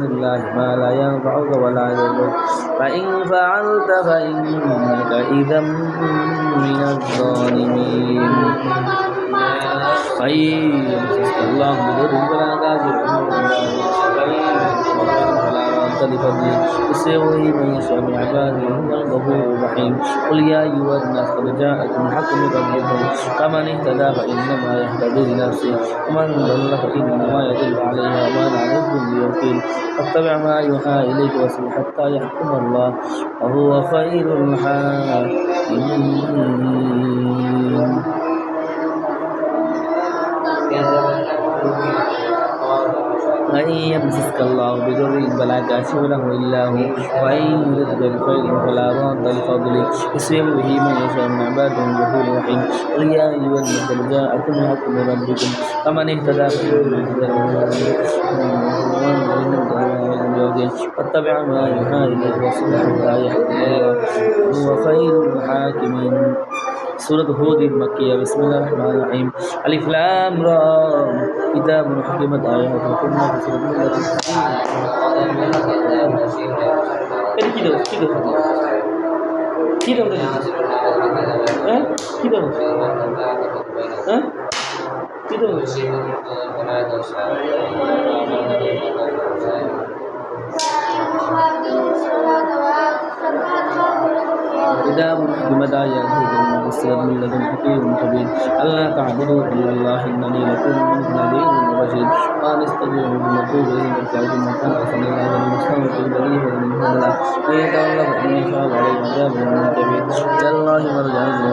الله ما لا ينفعك ولا يضرك فإن فعلت فإنك إذا من الظالمين طيب الله بذر فلا كافر لفضله يسوي من يشاء من عباده هو الغفور الرحيم قل يا أيها الناس قد جاءكم الحق من ربكم فمن اهتدى فإنما يهتدي لنفسه ومن ضل فإنما يضل عليها بوكيل فاتبع ما يوحى إليك واسمع حتى يحكم الله وهو خير الحاكمين. من يمسسك الله بضر فلا كاشف له إلا هو وإن يردك بخير فلا راد لفضله. يصيب به من يشاء من عباده الغفور الرحيم قل يا الناس قد جاءكم الحق من ربكم فمن اهتدى فاتبع ما اليك واصلح لا يحكم. الله هو خير الحاكمين. سورة هود المكية بسم الله الرحمن الرحيم ألف لام را كتاب حكمت آياته ثم فصلت من لدن এটা কি দেবো কি দেবো কি দেবো হ্যাঁ কি দেবো হ্যাঁ কি দেবো حكمت آياته ثم فصلت من لدن حكيم خبير ألا تعبدوا إلا الله إنني لكم نذير وبشير قال استجيبوا بالمطلوب إليه مرجعكم مكان أحسن الله والمستوى في البرية ومن هدى من يتولى فإن يشاء عليه عذاب من كبير إلى الله مرجعكم